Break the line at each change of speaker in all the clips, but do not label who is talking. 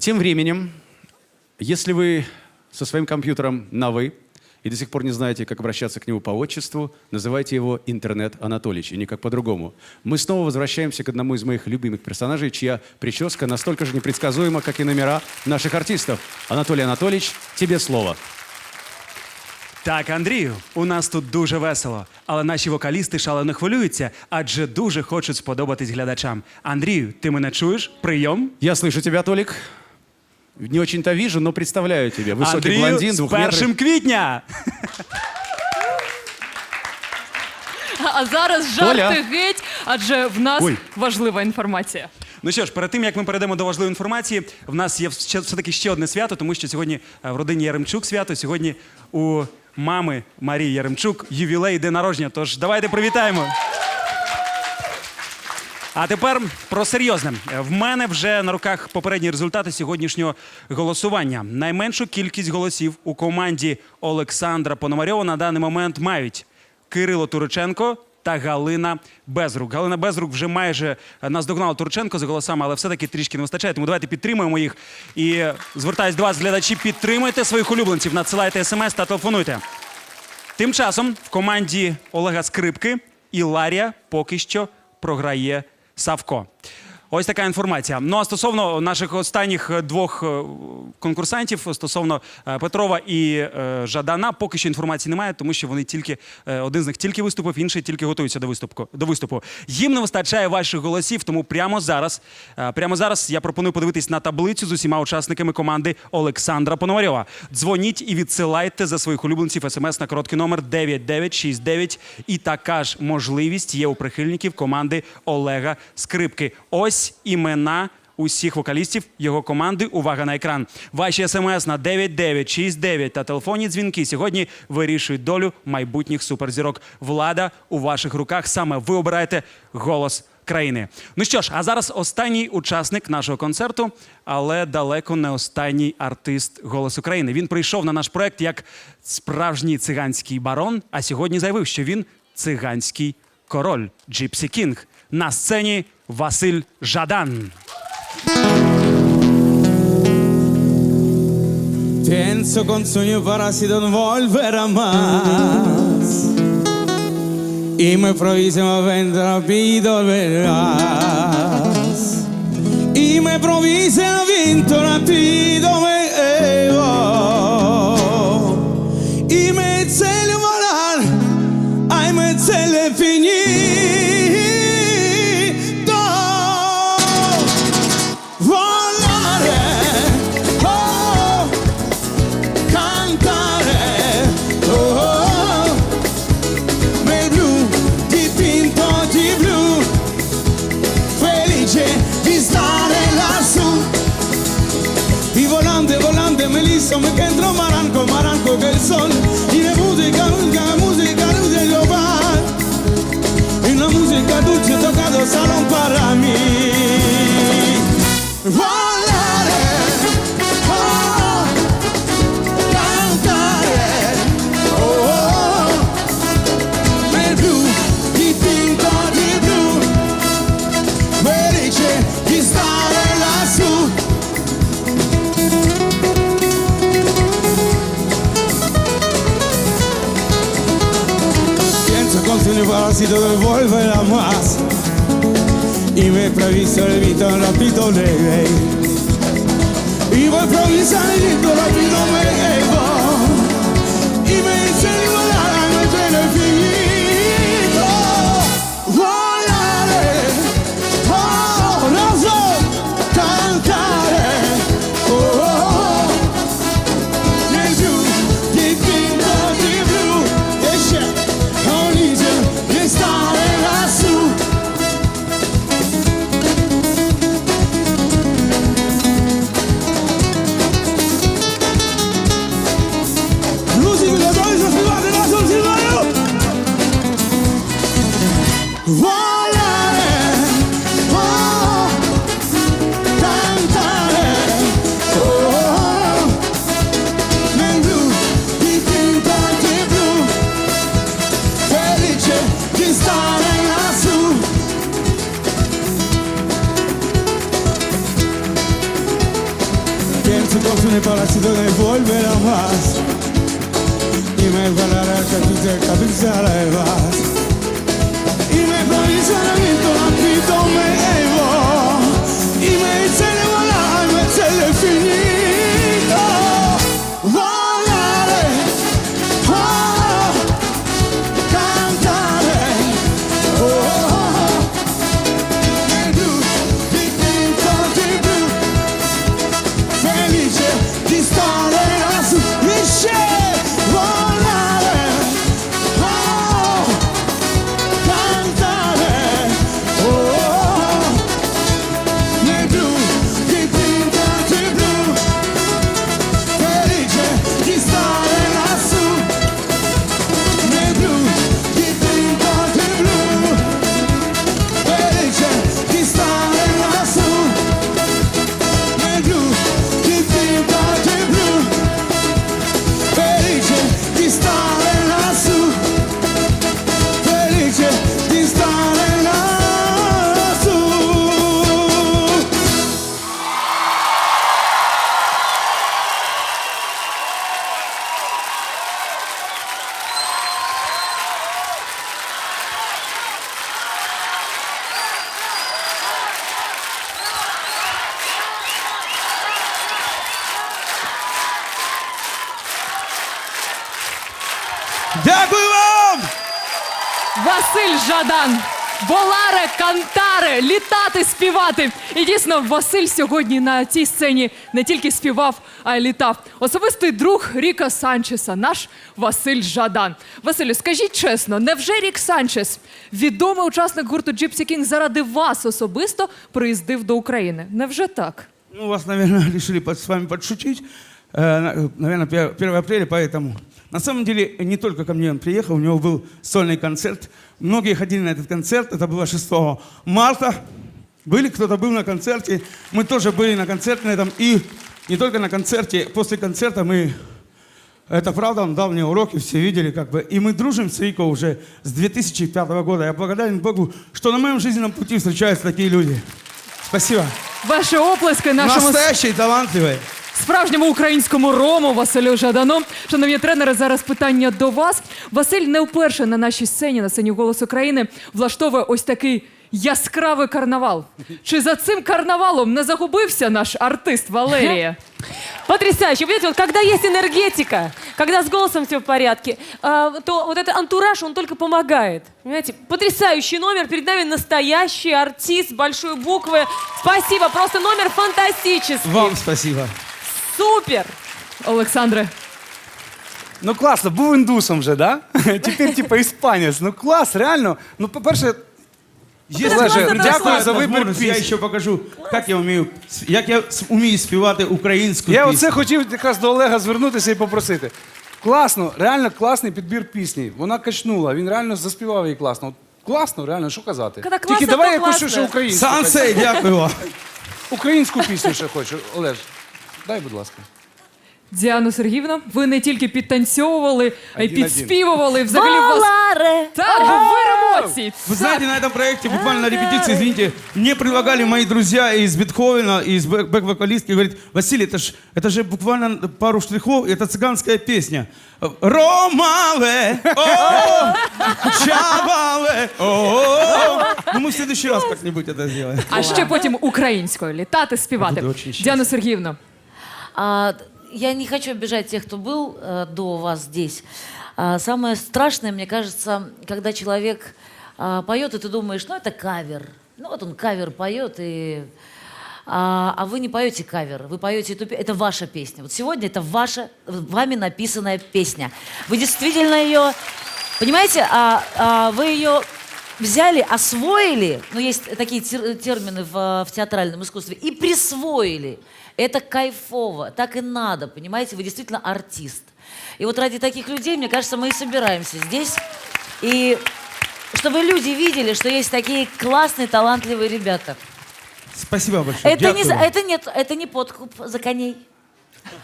Тем временем, если вы со своим компьютером на «вы» и до сих пор не знаете, как обращаться к нему по отчеству, называйте его Интернет Анатолич, и никак по-другому. Мы снова возвращаемся к одному из моих любимых персонажей, чья прическа настолько же непредсказуема, как и номера наших артистов. Анатолий Анатольевич, тебе слово.
Так, Андрію, у нас тут дуже весело, але наші вокалісти шалено хвилюються, адже дуже хочуть сподобатись глядачам. Андрію, ти мене чуєш? Прийом?
Я слышу тебя, Толик. Не очень-то вижу, но представляю тебе. Высокий
Андрію,
блондин,
з
двухметровый.
першим квітня!
А зараз жарти геть, адже в нас
Ой.
важлива інформація.
Ну що ж, перед тим як ми перейдемо до важливої інформації, в нас є ще, все-таки ще одне свято, тому що сьогодні е, в родині Яремчук свято. Сьогодні у мами Марії Яремчук ювілей день народження. Тож давайте привітаємо. А тепер про серйозне. В мене вже на руках попередні результати сьогоднішнього голосування. Найменшу кількість голосів у команді Олександра Пономарьова на даний момент мають Кирило Туриченко та Галина Безрук. Галина Безрук вже майже наздогнала Туриченко за голосами, але все-таки трішки не вистачає. Тому давайте підтримуємо їх. І звертаюсь до вас, глядачі, підтримуйте своїх улюбленців, надсилайте смс та телефонуйте. Тим часом в команді Олега Скрипки Іларія поки що програє Савко. Ось така інформація. Ну а стосовно наших останніх е, двох е, конкурсантів, стосовно е, Петрова і Жадана, поки що інформації немає, тому що вони тільки один з них тільки виступив, інший тільки готується до виступу. До виступу. Їм не вистачає ваших голосів, тому прямо зараз, прямо зараз я пропоную подивитись на таблицю з усіма учасниками команди Олександра Пономарьова. Дзвоніть і відсилайте за своїх улюбленців смс на короткий номер 9969. І така ж можливість є у прихильників команди Олега Скрипки. Ось імена. Усіх вокалістів його команди. Увага на екран. Ваші смс на 9969 та телефонні дзвінки сьогодні вирішують долю майбутніх суперзірок. Влада у ваших руках. Саме ви обираєте голос країни. Ну що ж, а зараз останній учасник нашого концерту, але далеко не останній артист Голос України. Він прийшов на наш проект як справжній циганський барон, а сьогодні заявив, що він циганський король Джипсі Кінг. На сцені Василь Жадан.
Pienso con sueño parásito no volverá más Y prohice más ven rápido verás Y me prohice ha vinto rápido som kendro maranko maranko gelson Ine musica lunga, musica lunga global Una musica dulce tocado salón para mí. despacito de volverá más y me improviso el grito rápido, baby. Y me improviso el grito rápido, baby. en el palacito de volverás más y me guardarás que tú te capitalizarás y me prohibirás en tu ámbito Дякую вам!
Василь Жадан. Воларе, кантаре, літати, співати. І дійсно, Василь сьогодні на цій сцені не тільки співав, а й літав. Особистий друг Ріка Санчеса, наш Василь Жадан. Василю, скажіть чесно, невже Рік Санчес, відомий учасник гурту Gypsy King, заради вас особисто приїздив до України? Невже так?
Ну, вас, наверное, решили под- с вами подшутить. Э, на- Наверное, 1 апреля, поэтому... На самом деле, не только ко мне он приехал, у него был сольный концерт. Многие ходили на этот концерт, это было 6 марта. Были, кто-то был на концерте. Мы тоже были на концерте на этом. И не только на концерте, после концерта мы... Это правда, он дал мне уроки, все видели как бы. И мы дружим с Рико уже с 2005 года. Я благодарен Богу, что на моем жизненном пути встречаются такие люди. Спасибо.
Ваші оплески нашому
Настоящий, талантливый
справжньому українському рому Василю Жадану. Шановні тренери, зараз питання до вас. Василь не вперше на нашій сцені, на сцені «Голос України, влаштовує ось такий яскравий карнавал. Чи за цим карнавалом не загубився наш артист Валерія?
Потрясающе. Видите, вот когда есть энергетика, когда с голосом все в порядке, а, то вот этот антураж, он только помогает. Понимаете? Потрясающий номер. Перед нами настоящий артист большой буквы. Спасибо. Просто номер фантастический.
Вам спасибо.
Супер.
Олександре,
Ну класно, був індусом вже, да? Тепер типа іспанець. Ну клас, реально. Ну, по-перше,
Если
Олеже,
класно,
дякую за вибір
я
пісні.
ще покажу, як я вмію, як я с- вмію співати українську
Я
пісню.
оце хотів якраз до Олега звернутися і попросити. Класно, реально класний підбір пісні. Вона качнула, він реально заспівав її класно. От Класно, реально, що казати.
Коли
Тільки давай
то
якусь
класно.
ще українську.
Сансей, дякую вам.
Українську пісню ще хочу. Олеж, дай, будь ласка.
Діана Сергіївна, ви не тільки підтанцьовували, а й
Один-один.
підспівували. Взагалі у вас
Валаре.
так вир емоцій.
Вы знаете, на этом проекте, буквально на репетиции, извините, мне предлагали мои друзья из Бетховена, из бэк- бэк-вокалистки, говорят, Василий, это же, это же буквально пару штрихов, это цыганская песня. Ромаве, о, чавале, о. Ну мы в следующий раз как-нибудь это сделаем.
А ще потім українською літати, співати.
Буду очень щастлив.
Діана Сергіївна,
А, я не хочу обижать тех, кто был э, до вас здесь. А, самое страшное, мне кажется, когда человек а, поет, и ты думаешь, ну это кавер. Ну вот он кавер поет, и... А, а вы не поете кавер, вы поете эту пе- Это ваша песня. Вот сегодня это ваша, вами написанная песня. Вы действительно ее... Понимаете, а, а, вы ее взяли, освоили, ну есть такие тер- термины в, в театральном искусстве, и присвоили. Это кайфово, так и надо, понимаете, вы действительно артист. И вот ради таких людей, мне кажется, мы и собираемся здесь. И чтобы люди видели, что есть такие классные, талантливые ребята.
Спасибо большое.
Это не, за-
Дякую.
это нет, это не подкуп за коней.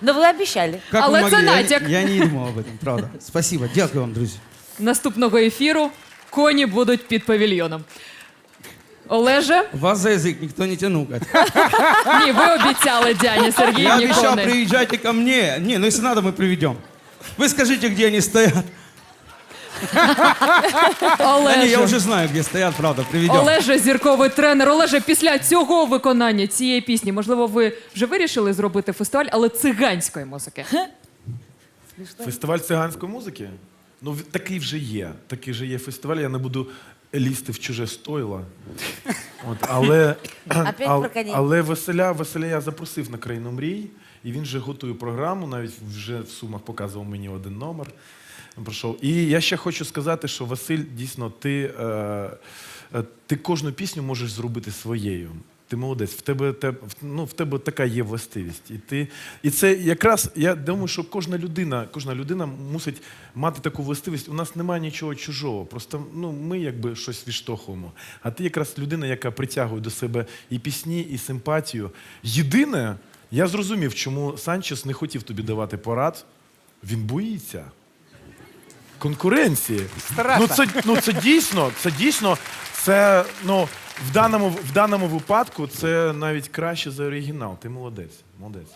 Но вы обещали.
Как
Але
вы
це
могли? Я-
натяк.
Я, не думал об этом, правда. Спасибо, дякую вам, друзі.
наступного ефіру коні будуть під павільйоном. Олеже,
Вас за язык никто не тянул. Кать.
ні, ви обіцяли Діані
Я
Сергіївні
обещал,
кони.
приезжайте ко мне. Не, ну если надо, мы приведем. Вы скажите, где они стоят. Да не, я
Олеже.
уже знаю, где стоят, правда, приведем.
Олеже, зірковий тренер. Олеже, після цього виконання цієї пісні, можливо, ви вже вирішили зробити фестиваль, але циганської музики.
Фестиваль циганської музики? Ну, такий вже є. Такий вже є фестиваль. Я не буду лізти в чуже стойло. От, але,
Опять
ал-
про коней.
але Василя, Василя я запросив на країну мрій, і він вже готує програму, навіть вже в сумах показував мені один номер. Пройшов. І я ще хочу сказати, що Василь, дійсно, ти, е, е, ти кожну пісню можеш зробити своєю. Ти молодець, в тебе, те- в- ну, в тебе така є властивість. І, ти, і це якраз, я думаю, що кожна людина, кожна людина мусить мати таку властивість. У нас немає нічого чужого. Просто ну, ми якби щось відштовхуємо. А ти якраз людина, яка притягує до себе і пісні, і симпатію. Єдине, я зрозумів, чому Санчес не хотів тобі давати порад. Він боїться конкуренції. Ну це, ну це дійсно, це дійсно, це ну в даному в даному випадку це навіть краще за оригінал. Ти молодець. Молодець.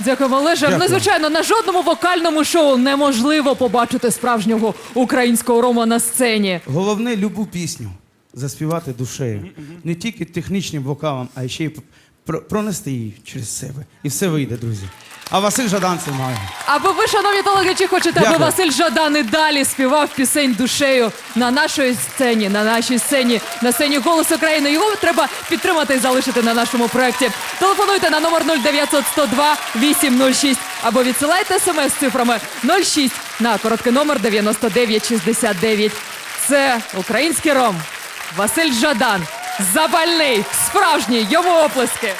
Дякуємо, Олеже. Ну, звичайно, на жодному вокальному шоу неможливо побачити справжнього українського рома на сцені.
Головне любу пісню заспівати душею. Не тільки технічним вокалом, а ще й пронести її через себе. І все вийде, друзі. А Василь Жадан це має.
Аби ви, шановні телеглядачі, хочете, аби
Дякую.
Василь Жадан і далі співав пісень душею на нашій сцені, на нашій сцені, на сцені «Голос України». Його треба підтримати і залишити на нашому проєкті. Телефонуйте на номер 0900 102 806 або відсилайте смс з цифрами 06 на короткий номер 9969. Це український ром. Василь Жадан. Запальний, справжній, йому оплески.